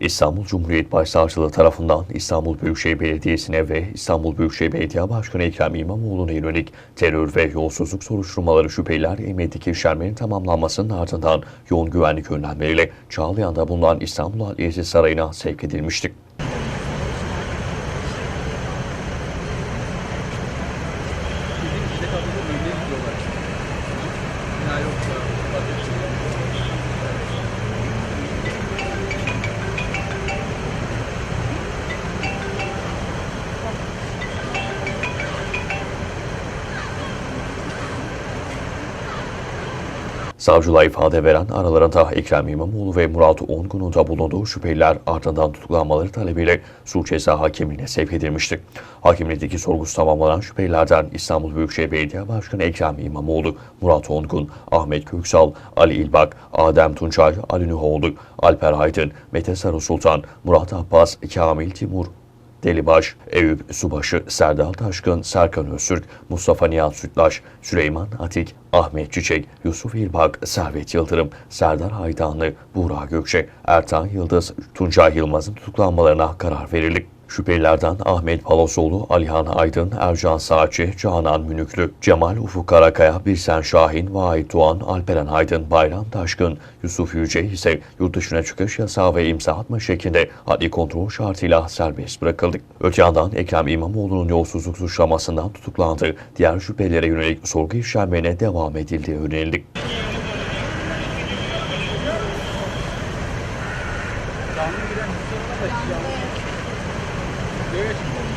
İstanbul Cumhuriyet Başsavcılığı tarafından İstanbul Büyükşehir Belediyesi'ne ve İstanbul Büyükşehir Belediye Başkanı Ekrem İmamoğlu'na yönelik terör ve yolsuzluk soruşturmaları şüpheliler emniyetdeki işlemlerin tamamlanmasının ardından yoğun güvenlik önlemleriyle Çağlayan'da bulunan İstanbul Adliyesi Sarayı'na sevk edilmişti. Savcılığa ifade veren aralarında Ekrem İmamoğlu ve Murat Ongun'un da bulunduğu şüpheliler ardından tutuklanmaları talebiyle suç ceza hakimliğine sevk edilmişti. Hakimlikteki sorgusu tamamlanan şüphelilerden İstanbul Büyükşehir Belediye Başkanı Ekrem İmamoğlu, Murat Ongun, Ahmet Köksal, Ali İlbak, Adem Tunçay, Ali Nühoğlu, Alper Aydın, Mete Sarı Sultan, Murat Abbas, Kamil Timur, Delibaş, Eyüp Subaşı, Serdal Taşkın, Serkan Öztürk, Mustafa Nihat Sütlaş, Süleyman Atik, Ahmet Çiçek, Yusuf İlbak, Servet Yıldırım, Serdar Haydanlı, Buğra Gökçe, Ertan Yıldız, Tuncay Yılmaz'ın tutuklanmalarına karar verildi. Şüphelilerden Ahmet Palosoğlu, Alihan Aydın, Ercan Saatçi, Canan Münüklü, Cemal Ufuk Karakaya, Birsen Şahin, Vahit Doğan, Alperen Aydın, Bayram Taşkın, Yusuf Yüce ise yurt dışına çıkış yasağı ve imza atma şeklinde adli kontrol şartıyla serbest bırakıldı. Öte yandan Ekrem İmamoğlu'nun yolsuzluk suçlamasından tutuklandı. Diğer şüphelilere yönelik sorgu işlemlerine devam edildiği önerildi. Canlı giren Good.